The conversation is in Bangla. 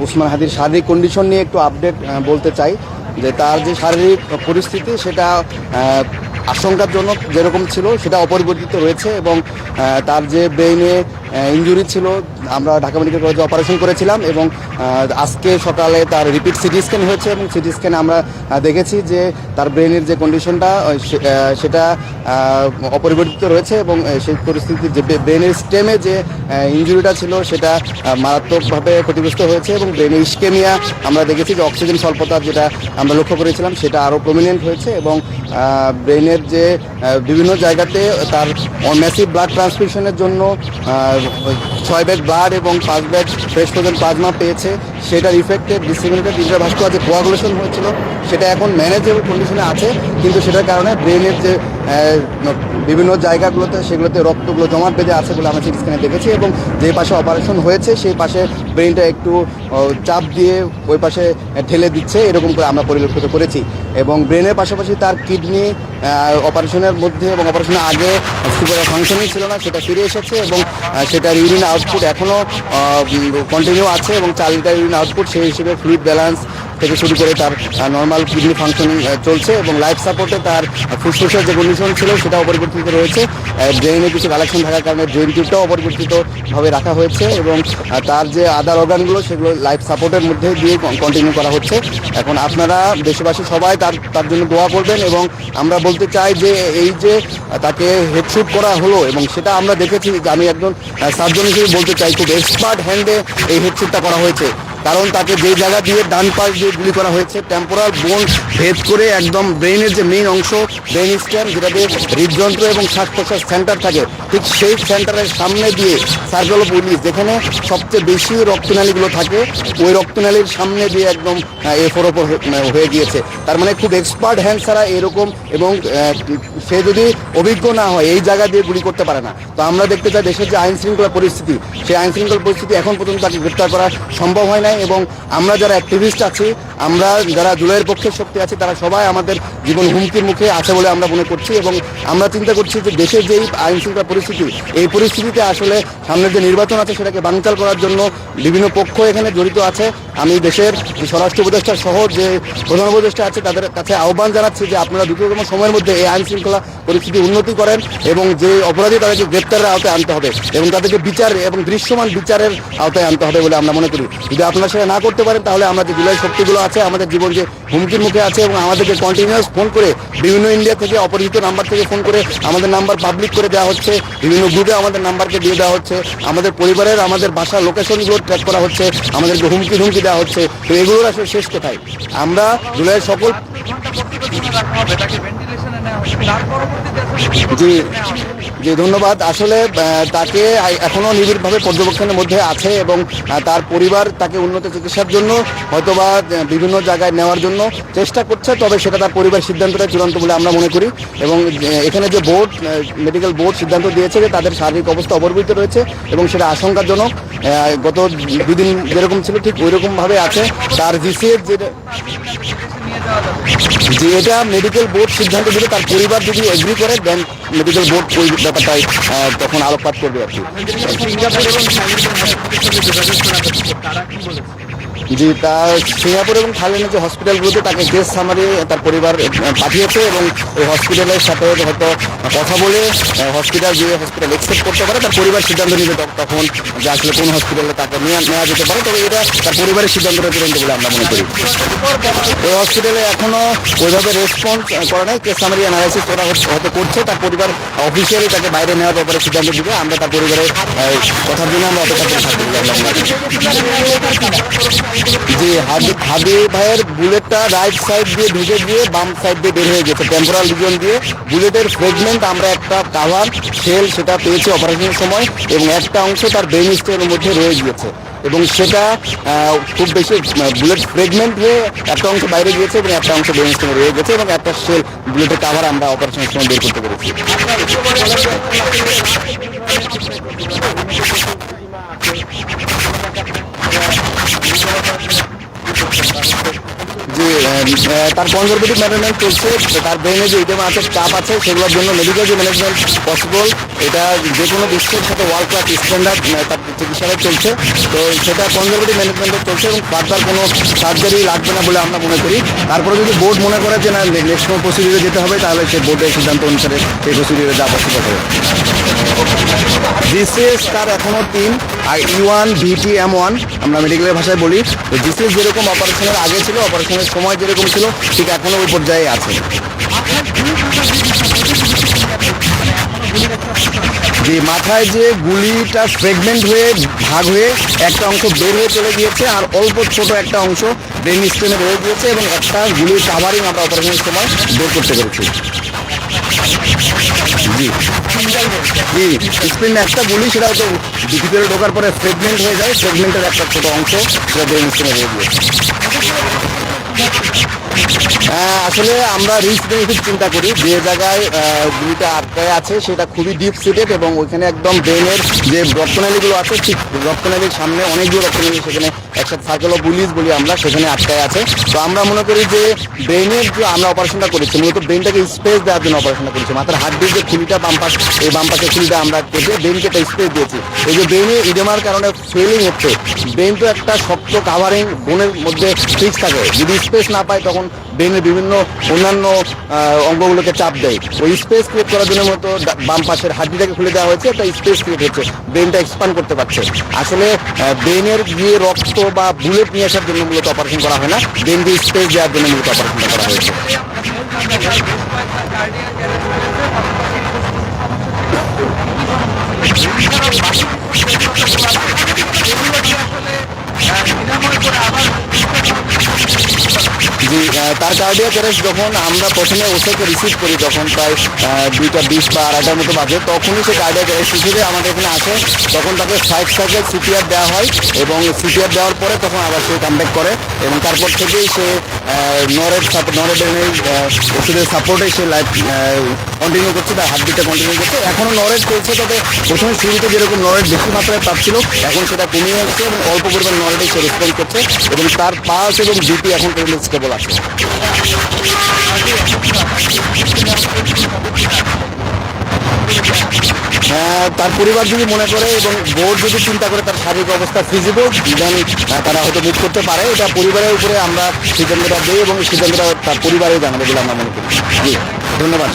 উসমান হাদির শারীরিক কন্ডিশন নিয়ে একটু আপডেট বলতে চাই যে তার যে শারীরিক পরিস্থিতি সেটা আশঙ্কাজনক যেরকম ছিল, সেটা অপরিবর্তিত হয়েছে এবং তার যে ব্রেইনে ইঞ্জুরি ছিল। আমরা ঢাকা মেডিকেল কলেজে অপারেশন করেছিলাম এবং আজকে সকালে তার রিপিট সিটি স্ক্যান হয়েছে এবং সিটি স্ক্যানে আমরা দেখেছি যে তার ব্রেনের যে কন্ডিশনটা সেটা অপরিবর্তিত রয়েছে এবং সেই পরিস্থিতি যে ব্রেনের স্টেমে যে ইঞ্জুরিটা ছিল সেটা মারাত্মকভাবে ক্ষতিগ্রস্ত হয়েছে এবং ব্রেনের ইস্কেমিয়া আমরা দেখেছি যে অক্সিজেন স্বল্পতা যেটা আমরা লক্ষ্য করেছিলাম সেটা আরও প্রমিনেন্ট হয়েছে এবং ব্রেনের যে বিভিন্ন জায়গাতে তার ম্যাসিভ ব্লাড ট্রান্সফিউশনের জন্য আহ, ছয় ব্যাগ বার এবং পাঁচ ব্যাগ ফ্রেশ ফ্রোজেন প্লাজমা পেয়েছে সেটার ইফেক্টে ডিসিমিনেটেড ইন্টারভাস্কুলার যে কোয়াগুলেশন হয়েছিল সেটা এখন ম্যানেজেবল কন্ডিশনে আছে কিন্তু সেটার কারণে ব্রেনের যে বিভিন্ন জায়গাগুলোতে সেগুলোতে রক্তগুলো জমাট বেঁধে আছে বলে আমরা স্ক্যানে দেখেছি এবং যে পাশে অপারেশন হয়েছে সেই পাশে ব্রেনটা একটু চাপ দিয়ে ওই পাশে ঠেলে দিচ্ছে এরকম করে আমরা পরিলক্ষিত করেছি। এবং ব্রেনের পাশাপাশি তার কিডনি অপারেশনের মধ্যে এবং অপারেশনের আগে সুগারের ফাংশনই ছিল না সেটা ফিরে এসেছে এবং সেটার ইউরিন আউটপুট এখনও কন্টিনিউ আছে এবং লিটার ইউরিন আউটপুট সেই হিসেবে ফ্লুইড ব্যালেন্স থেকে শুরু করে তার নর্মাল কিডনি ফাংশনিং চলছে এবং লাইফ সাপোর্টে তার ফুসফুসের যে কন্ডিশন ছিল সেটা অপরিবর্তিত রয়েছে। ব্রেনে কিছু কালেকশন থাকার কারণে ব্রেন টিউবটাও অপরিবর্তিতভাবে রাখা হয়েছে এবং তার যে আদার অর্গানগুলো সেগুলো লাইফ সাপোর্টের মধ্যে দিয়ে কন্টিনিউ করা হচ্ছে। এখন আপনারা দেশবাসী সবাই তার তার জন্য দোয়া করবেন এবং আমরা বলতে চাই যে এই যে তাকে হেডশুট করা হলো এবং সেটা আমরা দেখেছি আমি একজন সার্জন হিসেবে বলতে চাই খুব এক্সপার্ট হ্যান্ডে এই হেডশুটটা করা হয়েছে। কারণ তাকে যে জায়গা দিয়ে ডান পাশ দিয়ে গুলি করা হয়েছে টেম্পোরাল বোন ভেদ করে একদম ব্রেনের যে মেইন অংশ ব্রেন স্ট্যাম যেটা দিয়ে হৃদযন্ত্র এবং শ্বাস প্রশ্বাস সেন্টার থাকে, ঠিক সেই সেন্টারের সামনে দিয়ে সার্কেল অফ উইলিস যেখানে সবচেয়ে বেশি রক্তনালীগুলো থাকে, ওই রক্তনালীর সামনে দিয়ে একদম এফোর ওপর হয়ে গিয়েছে। তার মানে খুব এক্সপার্ট হ্যান্ড ছাড়া এরকম এবং সে যদি অভিজ্ঞ না হয়, এই জায়গা দিয়ে গুলি করতে পারে না। তো আমরা দেখতে চাই দেশের যে আইন শৃঙ্খলা পরিস্থিতি, সেই আইন শৃঙ্খলা পরিস্থিতি এখন পর্যন্ত তাকে গ্রেপ্তার করা সম্ভব হয় নাই। এবং আমরা যারা অ্যাক্টিভিস্ট আছি আমরা যারা জুলাইয়ের পক্ষে শক্তি আছে, তারা সবাই আমাদের জীবন হুমকির মুখে আছে বলে আমরা মনে করছি এবং আমরা চিন্তা করছি যে দেশের যেই আইন শৃঙ্খলা পরিস্থিতি, এই পরিস্থিতিতে আসলে সামনের যে নির্বাচন আছে সেটাকে বানচাল করার জন্য বিভিন্ন পক্ষ এখানে জড়িত আছে। আমি দেশের স্বরাষ্ট্র উপদেষ্টা সহ যে প্রধান উপদেষ্টা আছে, তাদের কাছে আহ্বান জানাচ্ছি যে আপনারা দ্রুততম সময়ের মধ্যে এই আইন শৃঙ্খলা পরিস্থিতি উন্নতি করেন এবং যে অপরাধী তাদেরকে গ্রেপ্তারের আওতায় আনতে হবে এবং তাদেরকে বিচার এবং দৃশ্যমান বিচারের আওতায় আনতে হবে বলে আমরা মনে করি। যদি আপনারা সেটা না করতে পারেন, তাহলে আমরা যে জুলাই শক্তিগুলো আছে আমাদের জীবন যে হুমকির মুখে আছে এবং আমাদেরকে কন্টিনিউয়াস ফোন করে বিভিন্ন ইন্ডিয়া থেকে অপরিচিত নাম্বার থেকে ফোন করে আমাদের নাম্বার পাবলিক করে দেওয়া হচ্ছে বিভিন্ন গ্রুপে আমাদের নাম্বারকে দিয়ে দেওয়া হচ্ছে আমাদের পরিবারের আমাদের বাসার লোকেশনগুলো ট্র্যাক করা হচ্ছে আমাদেরকে হুমকি ধুমকি দেওয়া হচ্ছে। তো এগুলোর আসলে শেষ কোথায়? আমরা জুলাইয়ের সকল জি। জি, ধন্যবাদ। আসলে তাকে এখনও নিবিড়ভাবে পর্যবেক্ষণের মধ্যে আছে এবং তার পরিবার তাকে উন্নত চিকিৎসার জন্য, হয়তোবা বিভিন্ন জায়গায় নেওয়ার জন্য চেষ্টা করছে, তবে সেটা তার পরিবার সিদ্ধান্তটা চূড়ান্ত বলে আমরা মনে করি। এবং এখানে যে বোর্ড মেডিকেল বোর্ড সিদ্ধান্ত দিয়েছে যে তাদের শারীরিক অবস্থা অপরিবর্তিত রয়েছে এবং সেটা আশঙ্কাজনক গত দুদিন যেরকম ছিল ঠিক ওই রকমভাবে আছে। তার জিসিএর যেটা যে এটা মেডিকেল বোর্ড সিদ্ধান্ত দিলে তার পরিবার যদি এগ্রি করে দেন মেডিকেল বোর্ড ওই ব্যাপারটাই তখন আলোকপাত করবে আর কি। জি তার সিঙ্গাপুর এবং থাইল্যান্ডের যে হসপিটালগুলোতে তাকে কেস সামারি তার পরিবার পাঠিয়েছে এবং ওই হসপিটালের সাথে হয়তো কথা বলে হসপিটাল যে হসপিটাল এক্সেপ্ট করতে পারে। তার পরিবার সিদ্ধান্ত নিবে তখ- তখন যে আসলে কোন হসপিটালে তাকে নেওয়া নেওয়া যেতে পারে। তবে এটা তার পরিবারের সিদ্ধান্তটা চূড়ান্ত বলে আমরা মনে করি। এই হসপিটালে এখনও ওইভাবে রেসপন্স করে নাই। কেস সামারি অ্যানালাইসিস করা হয়তো করছে। তার পরিবার অফিসিয়ালি তাকে বাইরে নেওয়ার ব্যাপারে সিদ্ধান্ত দিবে। আমরা তার পরিবারের কথার জন্য আমরা অপেক্ষা করে থাকব। হাদি হাদি ভাইয়ের বুলেটটা রাইট সাইড দিয়ে ঢুকে গিয়ে বাম সাইড দিয়ে বের হয়ে গেছে টেম্পোরাল রিজন দিয়ে। বুলেটের ফ্রেগমেন্ট আমরা একটা কাভার সেল সেটা পেয়েছি অপারেশনের সময় এবং একটা অংশ তার ব্রেন স্টেমের মধ্যে রয়ে গিয়েছে। এবং সেটা খুব বেশি বুলেট ফ্রেগমেন্ট হয়ে একটা অংশ বাইরে গিয়েছে এবং একটা অংশ ব্রেন স্টেমে রয়ে গেছে এবং একটা সেল বুলেটের কাভার আমরা অপারেশনের সময় বের করতে পেরেছি। যে তার কনজারভেটিভ ম্যানেজমেন্ট চলছে তার ব্রেনে যে ইটেম আছে, চাপ আছে, সেগুলোর জন্য মেডিকেল যে ম্যানেজমেন্ট পসিবল এটা যে কোনো বিশ্বের সাথে ওয়ার্ল্ড ক্লাস স্ট্যান্ডার্ড তার চিকিৎসালয় চলছে, তো সেটা কনজারভেটিভ ম্যানেজমেন্টে চলছে এবং ফার্দার কোনো সার্জারি লাগবে না বলে আমরা মনে করি। তারপরে যদি বোর্ড মনে করে যে না নেক্সট কোনো প্রসিডিউরে যেতে হবে, তাহলে সেই বোর্ডের সিদ্ধান্ত অনুসারে সেই প্রসিডিউরে যাওয়া পসিবল হবে। জিসিএস তার এখনও টিম আর E one VT M one আমরা মেডিকেলের ভাষায় বলি। তো জিসিএস যেরকম অপারেশনের আগে ছিল অপারেশনের সময় যেরকম ছিল, ঠিক এখনও ওই পর্যায়ে আছে। যে মাথায় যে গুলিটা ফ্রেগমেন্ট হয়ে ভাগ হয়ে একটা অংশ বের হয়ে চলে গিয়েছে, আর অল্প ছোট একটা অংশ ব্রেন স্টেমে রয়ে গিয়েছে এবং একটা গুলির কাভারিং আমরা অপারেশনের সময় বের করতে পেরেছি। স্প্রিন একটা গুলি সেটা হয়তো ভিতরে ঢোকার পরে ফ্রেগমেন্ট হয়ে যায় ফ্রেগমেন্টের একটা ছোটো অংশ, সেটা ব্রেন স্টেমে রয়ে গিয়েছে আসলে আমরা রিস্ক বেনিফিট চিন্তা করি। যে জায়গায় গুলিটা আটকায় আছে, সেটা খুবই ডিপ সিটেড এবং ওইখানে একদম ব্রেনের যে রক্তনালীগুলো আছে, ঠিক রক্তনালীর সামনে অনেকগুলো রক্তনালী সেখানে একসাথে সার্কেল অফ বুলিজ বলি আমরা, সেখানে আটকায় আছে। তো আমরা মনে করি যে ব্রেনের যে আমরা অপারেশনটা করেছি, মূলত ব্রেনটাকে স্পেস দেওয়ার জন্য অপারেশনটা করেছি। মাথার হাড্ডির যে খুলিটা বাম পাশ এই বাম পাশের খুলিটা আমরা কেটে ব্রেনকে একটা স্পেস দিয়েছি। এই যে ব্রেনে ইডেমার কারণে ফেলিং হচ্ছে ব্রেন তো একটা শক্ত কাভারিং বোনের মধ্যে ফিক্স থাকে। যদি স্পেস না পায়, তখন ব্রেনের বিভিন্ন অন্যান্য অঙ্গগুলোকে চাপ দেয়। ওই স্পেস ক্রিয়েট করার জন্য মতো বাম পাশের হাড্ডিটাকে খুলে দেওয়া হয়েছে একটা স্পেস ক্রিয়েট হচ্ছে। ব্রেনটা এক্সপান্ড করতে পারছে। আসলে ব্রেনের গিয়ে রক্ত বা বুলেট নিয়ে আসার জন্য মূলত অপারেশন করা হয় না ব্রেন দিয়ে স্পেস দেওয়ার জন্য মূলত অপারেশনটা করা হয়েছে। তার কার্ডিয়াক অ্যারেস্ট যখন আমরা প্রথমে ওষুধকে রিসিভ করি যখন প্রায় দুইটা বিশ বা আড়াইটার মতো বাজে, তখনই সে কার্ডিয়াক অ্যারেস্ট হিসেবে আমাদের এখানে আসে। তখন তাকে ফাইভ সাইকেল সিপিআর দেওয়া হয় এবং সিপিআর দেওয়ার পরে তখন আবার সে কামব্যাক করে এবং তারপর থেকেই সে নরের নরেডেনের ওষুধের সাপোর্টে সে লাইফ কন্টিনিউ করছে, তার হাতবিটা কন্টিনিউ করছে। এখনও নরেজ চলছে, তবে প্রথমে শুরুতে যেরকম নরেজ বেশি মাত্রায় পাচ্ছিল এখন সেটা কমিয়ে আসছে এবং অল্প পরিমাণ নরেডে সে রেসপন্ড করছে এবং তার পাস এবং বিপি এখন পর্যন্ত স্টেবল আছে। তার পরিবার যদি মনে করে এবং বোর্ড যদি চিন্তা করে তার শারীরিক অবস্থা ফিজিবল দেন তারা হয়তো মুখ করতে পারে। এটা পরিবারের উপরে আমরা সিদ্ধান্তটা দিই এবং সিদ্ধান্তটা তার পরিবারেও জানাবে বলে আমরা মনে করি। ধন্যবাদ